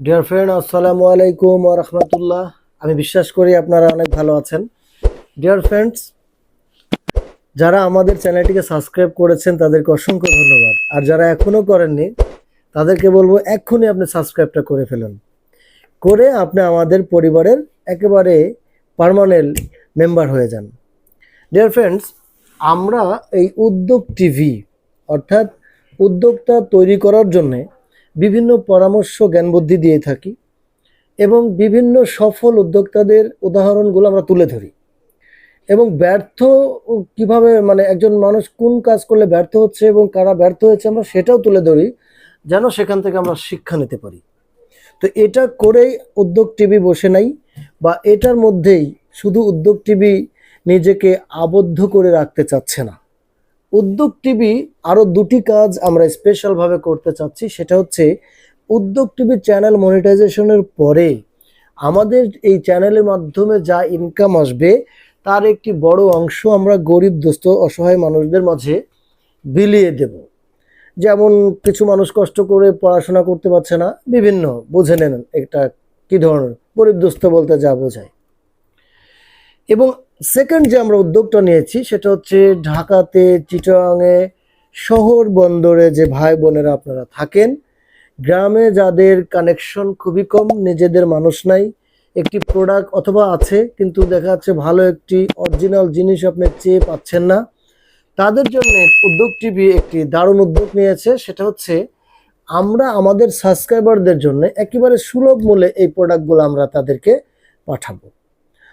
Dear friend আসসালামু আলাইকুম রহমতুল্লাহ আমি বিশ্বাস করি আপনারা অনেক ভালো আছেন। ডিয়ার ফ্রেন্ডস যারা আমাদের চ্যানেলটিকে সাবস্ক্রাইব করেছেন, তাদেরকে অসংখ্য ধন্যবাদ। আর যারা এখনও করেননি, তাদেরকে বলব এক্ষুনি আপনি সাবস্ক্রাইবটা করে ফেলুন। করে আপনি আমাদের পরিবারের একেবারে পার্মানেন্ট মেম্বার হয়ে যান। ডিয়ার ফ্রেন্ডস আমরা এই উদ্যোগ টিভি অর্থাৎ উদ্যোক্তা তৈরি করার জন্যে বিভিন্ন পরামর্শ জ্ঞান বুদ্ধি দিয়ে থাকি এবং বিভিন্ন সফল উদ্যোক্তাদের উদাহরণগুলো আমরা তুলে ধরি। এবং ব্যর্থ কীভাবে মানে একজন মানুষ কোন কাজ করলে ব্যর্থ হচ্ছে এবং কারা ব্যর্থ হয়েছে আমরা সেটাও তুলে ধরি, যেন সেখান থেকে আমরা শিক্ষা নিতে পারি। তো এটা করেই উদ্যোগ টিভি বসে নাই বা এটার মধ্যেই শুধু উদ্যোগ টিভি নিজেকে আবদ্ধ করে রাখতে চাচ্ছে না। উদ্যোগ টিভি আরও দুটি কাজ আমরা স্পেশালভাবে করতে চাচ্ছি। সেটা হচ্ছে উদ্যোগ টিভি চ্যানেল মনিটাইজেশনের পরে আমাদের এই চ্যানেলের মাধ্যমে যা ইনকাম আসবে, তার একটি বড় অংশ আমরা গরিব দোস্ত অসহায় মানুষদের মাঝে বিলিয়ে দেব। যেমন কিছু মানুষ কষ্ট করে পড়াশোনা করতে পারছে না, বিভিন্ন বুঝে নেন এটা কি ধরনের, গরিব দোস্ত বলতে যা বোঝায়। এবং সেকেন্ড যে আমরা উদ্যোগটা নিয়েছি, সেটা হচ্ছে ঢাকাতে চিটাগাংয়ে শহর বন্দরে যে ভাই বোনেরা আপনারা থাকেন, গ্রামে যাদের কানেকশন খুবই কম, নিজেদের মানুষ নাই, একটি প্রোডাক্ট অথবা আছে, কিন্তু দেখা যাচ্ছে ভালো একটি অরিজিনাল জিনিস আপনি চেয়ে পাচ্ছেন না। তাদের জন্য উদ্যোগ টিভি একটি দারুণ উদ্যোগ নিয়েছে, সেটা হচ্ছে আমরা আমাদের সাবস্ক্রাইবারদের জন্য একেবারে সুলভ মূল্যে এই প্রোডাক্টগুলো আমরা তাদেরকে পাঠাবো।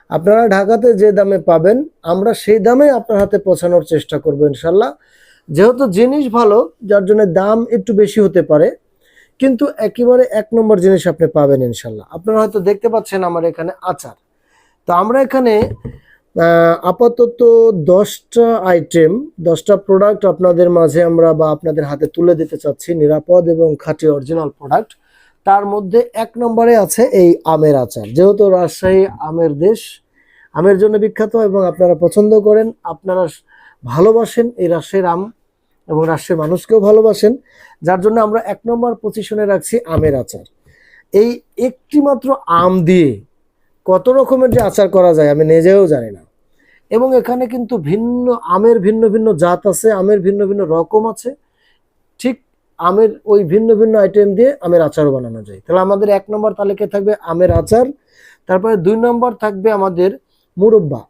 আপনারা ঢাকাতে যে দামে পাবেন, আমরা সেই দামে আপনার হাতে পৌঁছানোর চেষ্টা করব ইনশাল্লাহ। যেহেতু জিনিস ভালো, যার জন্য দাম একটু বেশি হতে পারে, কিন্তু একেবারে এক নম্বর জিনিস আপনি পাবেন ইনশাল্লাহ। আপনারা হয়তো দেখতে পাচ্ছেন আমার এখানে আচার। তো আমরা এখানে আপাতত দশটা আইটেম দশটা প্রোডাক্ট আপনাদের মাঝে আমরা বা আপনাদের হাতে তুলে দিতে চাচ্ছি, নিরাপদ এবং খাঁটি অরিজিনাল প্রোডাক্ট তার মধ্যে এক নম্বরে আছে এই আমের আচার। যেহেতু রাজশাহী আমের দেশ, আমের জন্য বিখ্যাত এবং আপনারা পছন্দ করেন, আপনারা ভালোবাসেন এই রাজশাহীর আম এবং রাজশাহীর মানুষকেও ভালোবাসেন, যার জন্য আমরা এক নম্বর পজিশনে রাখছি আমের আচার। এই একটি মাত্র আম দিয়ে কত রকমের যে আচার করা যায় আমি নিজেও জানি না। এবং এখানে কিন্তু ভিন্ন আমের ভিন্ন ভিন্ন জাত আছে, আমের ভিন্ন ভিন্ন রকম আছে। ঠিক আমের ওই ভিন্ন ভিন্ন আইটেম দিয়ে আমের আচারও বানানো যায়। তাহলে আমাদের এক নম্বর তালিকায় থাকবে আমের আচার, তারপরে দুই নম্বর থাকবে আমাদের মুরব্বা,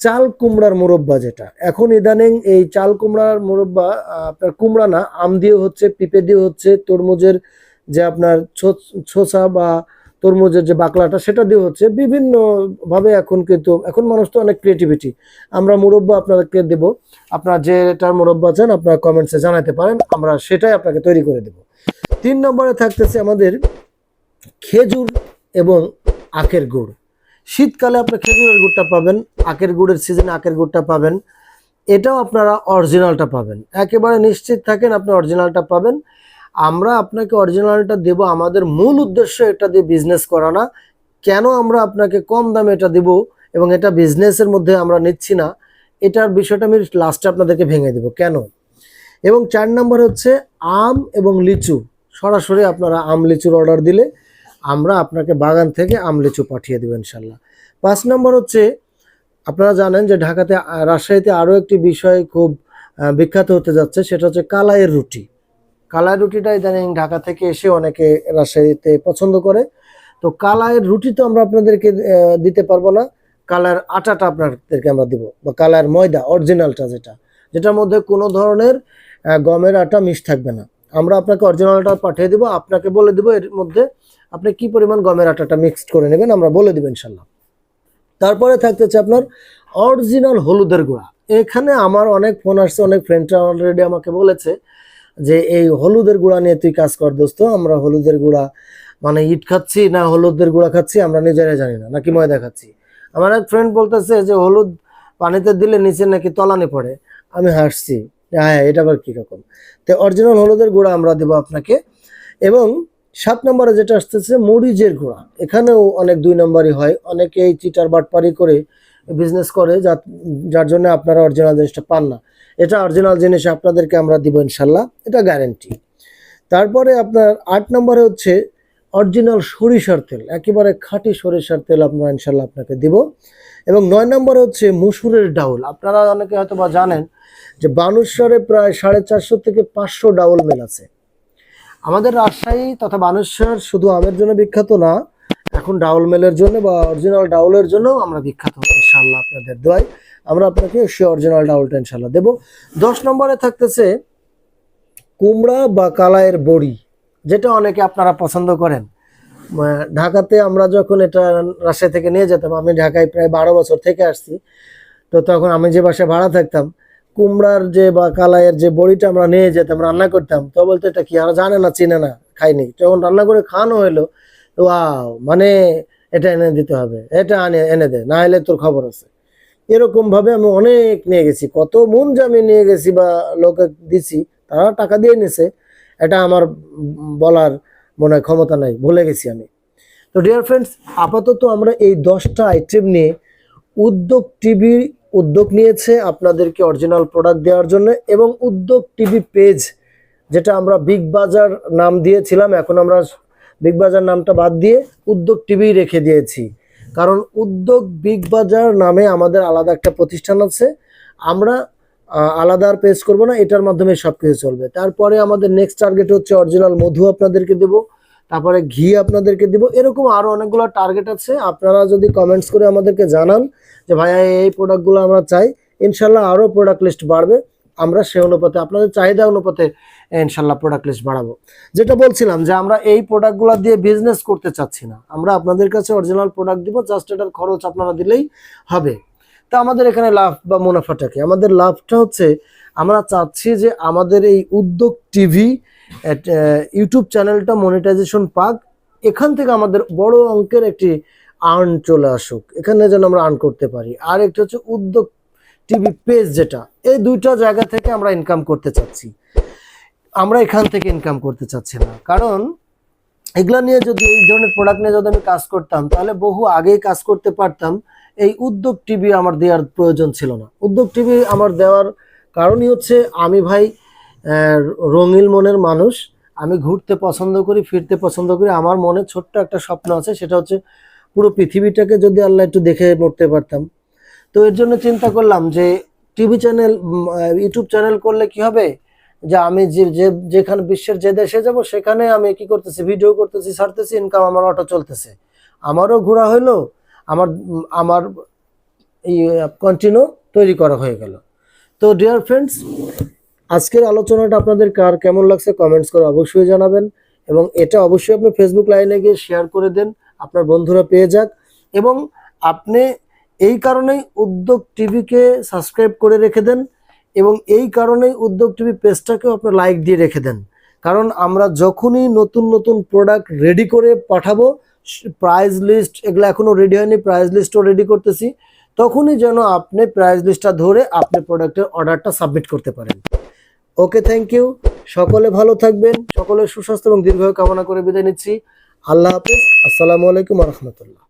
চাল কুমড়ার মুরব্বা যেটা। এখন ইদানিং এই চাল কুমড়ার মুরব্বা আপনার কুমড়া না, আম দিয়ে হচ্ছে, পিঁপে দিয়ে হচ্ছে, তরমুজের যে আপনার ছোসা বা তরমুজের যে বাকলাটা, সেটা দিয়ে হচ্ছে বিভিন্ন ভাবে এখন কিন্তু, এখন মানুষ তো অনেক ক্রিয়েটিভিটি আমরা মুরব্বা আপনাদেরকে দেব। আপনার যেটার মুরব্বা চান আপনারা কমেন্টসে জানাতে পারেন। আমরা সেটাই আপনাকে তৈরি করে দেব। তিন নম্বরে থাকতেছে আমাদের খেজুর এবং আখের গুড়। শীতকালে আপনি খেজুরের গুড়টা পাবেন, আখের গুড়ের সিজনে আখের গুড়টা পাবেন। এটাও আপনারা অরিজিনালটা পাবেন। একেবারে নিশ্চিত থাকেন, আপনি অরিজিনালটা পাবেন। আমরা আপনাকে অরিজিনালটা দেব, আমাদের মূল উদ্দেশ্য এটা দিয়ে বিজনেস করা না। কেন আমরা আপনাকে কম দামে এটা দেব এবং এটা বিজনেসের মধ্যে আমরা নিচ্ছি না, এটার বিষয়টা আমি লাস্টে আপনাদেরকে ভেঙে দেব। কেন? এবং চার নম্বর হচ্ছে আম এবং লিচু। সরাসরি আপনারা আম লিচুর অর্ডার দিলে আমরা আপনাকে বাগান থেকে আম লিচু পাঠিয়ে দেবো ইনশাল্লাহ পাঁচ নম্বর হচ্ছে, আপনারা জানেন যে ঢাকাতে, রাজশাহীতে আরও একটি বিষয় খুব বিখ্যাত হতে যাচ্ছে, সেটা হচ্ছে কালাইয়ের রুটি। কালাইয়ের রুটিটা ইদানিং ঢাকা থেকে এসে অনেকে রাজশাহীতে পছন্দ করে। তো কালাইয়ের রুটি তো আমরা আপনাদেরকে দিতে পারব না। কালার আটাটা আপনাদেরকে আমরা দিব, বা কালার ময়দা, অরিজিনালটা যেটা। যেটার মধ্যে কোনো ধরনের গমের আটা মিশ থাকবে না। আমরা আপনাকে অরিজিনালটা পাঠিয়ে দিব, আপনাকে বলে দিব এর মধ্যে আপনি কি পরিমাণ গমের আটাটা মিক্সড করে নেবেন, আমরা বলে দিব ইনশাল্লাহ। তারপরে থাকতেছে আপনার অরিজিনাল হলুদের গুঁড়া। এখানে আমার অনেক ফোন আসছে, অনেক ফ্রেন্ডরা অলরেডি আমাকে বলেছে যে এই হলুদের গুঁড়া নিয়ে তুই কাজ কর দোস্ত, আমরা হলুদের গুঁড়া মানে ইট খাচ্ছি না হলুদের গুঁড়া খাচ্ছি, আমরা নিজেরাই জানি না, নাকি ময়দা খাচ্ছি। আমার এক ফ্রেন্ড বলতেছে যে হলুদ পানিতে দিলে নিচে নাকি তলানি পড়ে। আমি হাসছি হ্যাঁ এটা আবার কীরকম তো অরিজিনাল হলুদের গুঁড়া আমরা দেবো আপনাকে। এবং সাত নম্বরে যেটা আসতেছে মরিচের গুঁড়া। এখানেও অনেক দুই নম্বরই হয় অনেকে এই চিটার বাটপারি করে বিজনেস করে, যা যার জন্য আপনারা অরিজিনাল জিনিসটা পান না। এটা অরিজিনাল জিনিস আপনাদেরকে আমরা দিব ইনশাল্লাহ, এটা গ্যারেন্টি তারপরে আপনার আট নম্বরে হচ্ছে অরিজিনাল সরিষার তেল, একেবারে খাঁটি সরিষার তেল আপনারা ইনশাল্লাহ আপনাকে দিব। এবং নয় নম্বরে হচ্ছে মুসুরের ডাউল, আপনারা অনেকে হয়তো বা জানেন যে বানুশ্বরে প্রায় সাড়ে চারশো থেকে পাঁচশো ডাউল মেল আছে। আমাদের রাজশাহী তথা বানেশ্বর শুধু আমের জন্য বিখ্যাত না এখন ডাউল মেলের জন্য বা অরিজিনাল ডাউলের জন্য আমরা বিখ্যাত ইনশাল্লাহ আপনাদের দোয়াই। আমরা আপনাকে সে অরিজিনাল ডাউলটা ইনশাল্লাহ দেবো। দশ নম্বরে থাকতেছে কুমড়া বা কালায়ের বড়ি, যেটা অনেকে আপনারা পছন্দ করেন। ঢাকাতে আমরা যখন এটা রাজশাহী থেকে নিয়ে যেতাম, আমি ঢাকায় প্রায় বারো বছর থেকে আসছি, তো তখন আমি যে বাসায় ভাড়া থাকতাম, কুমড়ার যে বা কালাইয়ের যে বড়িটা আমরা নিয়ে যেতাম, রান্না করতাম, তো বলতো এটা কি আর জানে না, চিনে না খাইনি যখন রান্না করে খাওয়ানো হলো ওয়াও মানে এটা এনে দিতে হবে, এটা আনে, এনে দে, না এলে তোর খবর আছে। এরকম ভাবে আমি অনেক নিয়ে গেছি, কত মন আমি নিয়ে গেছি বা লোকে দিছি তারা টাকা দিয়ে নিছে, এটা আমার বলার মনে ক্ষমতা নাই, ভুলে গেছি আমি। তো ডিয়ার ফ্রেন্ডস আপাতত আমরা এই দশটা আইটেম নিয়ে উদ্যোগ টিভি উদ্যোগ নিয়েছে আপনাদেরকে অরিজিনাল প্রোডাক্ট দেওয়ার জন্য এবং উদ্যোগ টিভি পেজ যেটা আমরা বিগ বাজার নাম দিয়েছিলাম, এখন আমরা বিগ বাজার নামটা বাদ দিয়ে উদ্যোগ টিভি রেখে দিয়েছি। কারণ উদ্যোগ বিগ বাজার নামে আমাদের আলাদা একটা প্রতিষ্ঠান আছে। আমরা আলাদা আর পেজ করব না, এটার মাধ্যমে সব কিছু চলবে। তারপরে আমাদের নেক্সট টার্গেট হচ্ছে অরিজিনাল মধু আপনাদেরকে দেবো। তারপরে ঘি আপনাদেরকে দিব। এরকম আরও অনেকগুলো টার্গেট আছে। আপনারা যদি কমেন্টস করে আমাদেরকে জানান যে, ভাইয়া, এই প্রোডাক্টগুলো আমরা চাই। ইনশাল্লাহ আরও প্রোডাক্ট লিস্ট বাড়বে। আমরা সে অনুপাতে, আপনাদের চাহিদা অনুপাতে, ইনশাল্লাহ প্রোডাক্ট লিস্ট বাড়াবো। যেটা বলছিলাম যে, আমরা এই প্রোডাক্টগুলো দিয়ে বিজনেস করতে চাচ্ছি না। আমরা আপনাদের কাছে অরিজিনাল প্রোডাক্ট দিব জাস্ট এটার খরচ আপনারা দিলেই হবে। তা আমাদের এখানে লাভ বা মুনাফাটা কি? আমাদের লাভটা হচ্ছে, আমরা চাচ্ছি যে আমাদের এই উদ্যোগ টিভি ইউটিউব চ্যানেলটা মনিটাইজেশন পাক, এখান থেকে আমাদের বড় অঙ্কের একটি আর্ন চলে আসুক। এখানে যেন আমরা আর্ন করতে পারি। আর একটা হচ্ছে উদ্যোগ টিভি পেজ যেটা, এই দুইটা জায়গা থেকে আমরা ইনকাম করতে চাচ্ছি। আমরা এখান থেকে ইনকাম করতে চাচ্ছি না। কারণ এগুলো নিয়ে যদি, এই ধরনের প্রোডাক্ট নিয়ে যদি আমি কাজ করতাম, তাহলে বহু আগেই কাজ করতে পারতাম। এই উদ্যোগ টিভি আমার দেওয়ার প্রয়োজন ছিল না। উদ্যোগ টিভি আমার দেওয়ার কারণই হচ্ছে, আমি ভাই রঙিল মনের মানুষ। আমি ঘুরতে পছন্দ করি, ফিরতে পছন্দ করি। আমার মনে ছোট্ট একটা স্বপ্ন আছে, সেটা হচ্ছে পুরো পৃথিবীটাকে যদি আল্লাহ একটু দেখে মরতে পারতাম। তো এর জন্য চিন্তা করলাম যে টিভি চ্যানেল ইউটিউব চ্যানেল করলে কি হবে? যে আমি যে যেখানে বিশ্বের যে দেশে যাব, সেখানে আমি কি করতেছি? ভিডিও করতেছি, ছাড়তেছি ইনকাম আমার অটো চলতেছে। আমারও ঘোরা হইল, আমার আমার এই কন্টিনিউ তৈরি করা হয়ে গেল। তো ডিয়ার ফ্রেন্ডস আজকের আলোচনাটা আপনাদের কার কেমন লাগছে কমেন্টস করে অবশ্যই জানাবেন এবং এটা অবশ্যই আপনি ফেসবুক লাইনে গিয়ে শেয়ার করে দেন, আপনার বন্ধুরা পেয়ে যাক। এবং আপনি এই কারণেই উদ্যোগ টিভিকে সাবস্ক্রাইব করে রেখে দেন এবং এই কারণেই উদ্যোগ টিভি পেজটাকেও আপনি লাইক দিয়ে রেখে দেন। কারণ আমরা যখনই নতুন নতুন প্রোডাক্ট রেডি করে পাঠাবো প্রাইজ লিস্ট এগুলো এখনও রেডি হয়নি প্রাইজ লিস্টও রেডি করতেছি, তখনই যেন আপনি প্রাইজ লিস্টটা ধরে আপনি প্রোডাক্টের অর্ডারটা সাবমিট করতে পারেন। ওকে থ্যাংক ইউ সকলে ভালো থাকবেন সকলের সুস্বাস্থ্য এবং দীর্ঘায়ু কামনা করে বিদায় নিচ্ছি। আল্লাহ হাফিজ। আসসালামু আলাইকুম রহমতুল্লাহ।